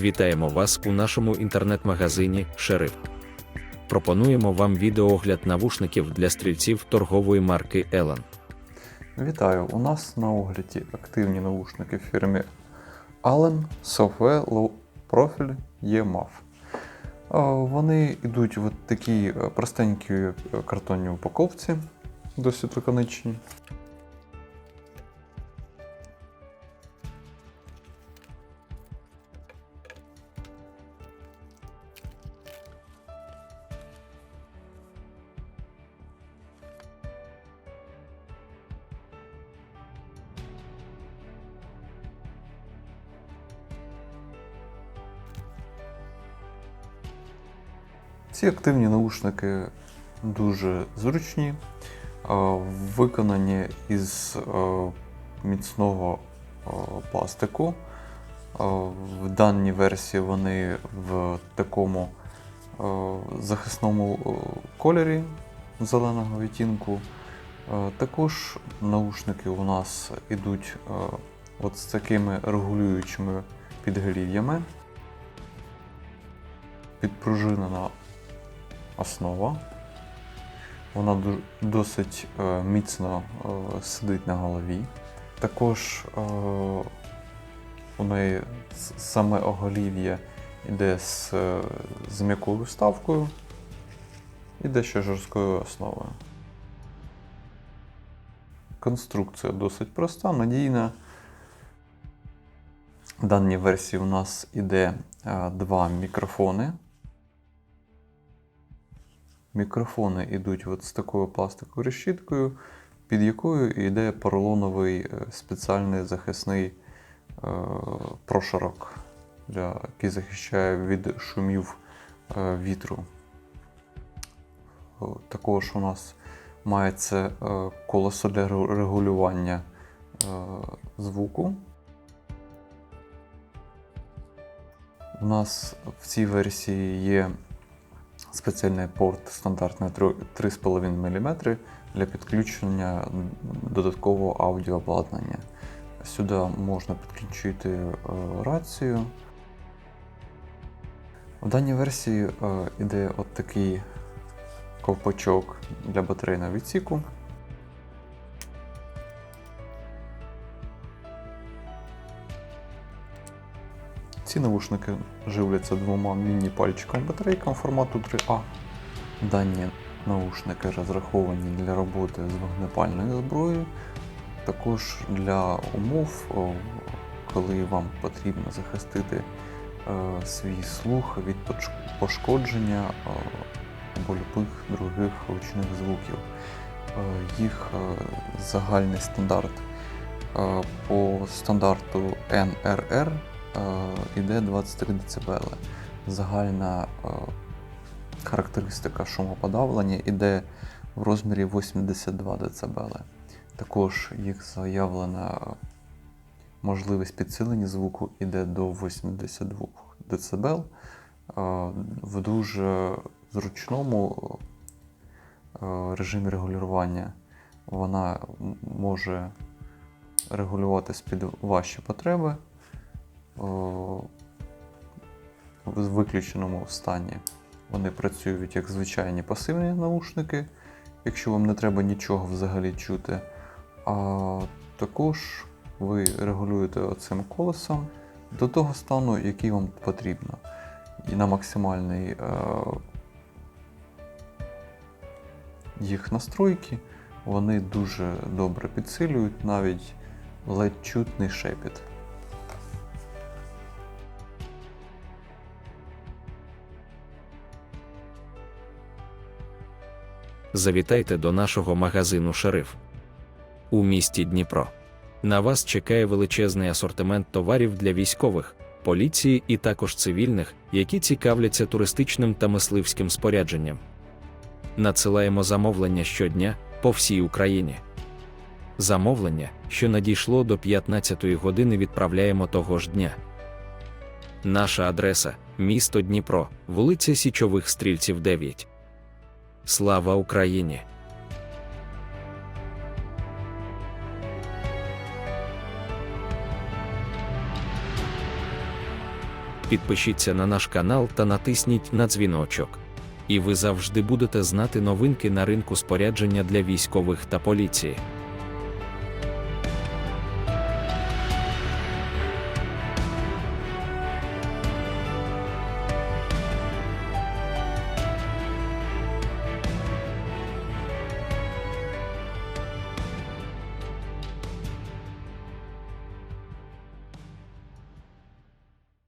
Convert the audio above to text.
Вітаємо вас у нашому інтернет-магазині Шериф. Пропонуємо вам відеоогляд навушників для стрільців торгової марки Елен. Вітаю! У нас на огляді активні наушники фірми Allen Software Low Profile EMAF. Вони йдуть в такій простенькій картонній упаковці, досить лаконичній. Ці активні наушники дуже зручні, е, виконані із е, міцного е, пластику. В даній версії вони в такому захисному кольорі зеленого відтінку. Також наушники у нас йдуть от з такими регулюючими підголів'ями. Підпружинена основа. Вона досить е, міцно е, сидить на голові. Також е, у неї саме оголів'я йде з, з м'якою вставкою і дещо жорсткою основою. Конструкція досить проста, надійна. В даній версії у нас іде два мікрофони. Мікрофони йдуть от з такою пластиковою решіткою, під якою йде поролоновий е, спеціальний захисний е, прошарок, який захищає від шумів е, вітру. Також у нас мається колесо для регулювання звуку. У нас в цій версії є спеціальний порт стандартний 3,5 мм для підключення додаткового аудіообладнання. Сюди можна підключити е, рацію. В даній версії йде іде от такий ковпачок для батарейного відсіку. Ці навушники живляться двома міні-пальчиками батарейками формату 3А. Дані наушники розраховані для роботи з вогнепальною зброєю, також для умов, коли вам потрібно захистити е, свій слух від пошкодження або любих других гучних звуків. Е, Їх е, загальний стандарт по стандарту NRR е, іде 23 дБ. Загальна е, характеристика шумоподавлення іде в розмірі 82 дБ. Також їх заявлена можливість підсилення звуку іде до 82 дБ. Е, В дуже зручному режимі регулювання вона може регулюватись під ваші потреби в виключеному стані. Вони працюють як звичайні пасивні наушники, якщо вам не треба нічого взагалі чути. А також ви регулюєте цим колесом до того стану, який вам потрібно. І на максимальний е, їх настройки вони дуже добре підсилюють навіть ледь чутний шепіт. Завітайте до нашого магазину Шериф у місті Дніпро. На вас чекає величезний асортимент товарів для військових, поліції і також цивільних, які цікавляться туристичним та мисливським спорядженням. Надсилаємо замовлення щодня по всій Україні. Замовлення, що надійшло до 15-ї години, відправляємо того ж дня. Наша адреса місто Дніпро, вулиця Січових Стрільців 9. Слава Україні! підпишіться на наш канал та натисніть на дзвіночок. І ви завжди будете знати новинки на ринку спорядження для військових та поліції.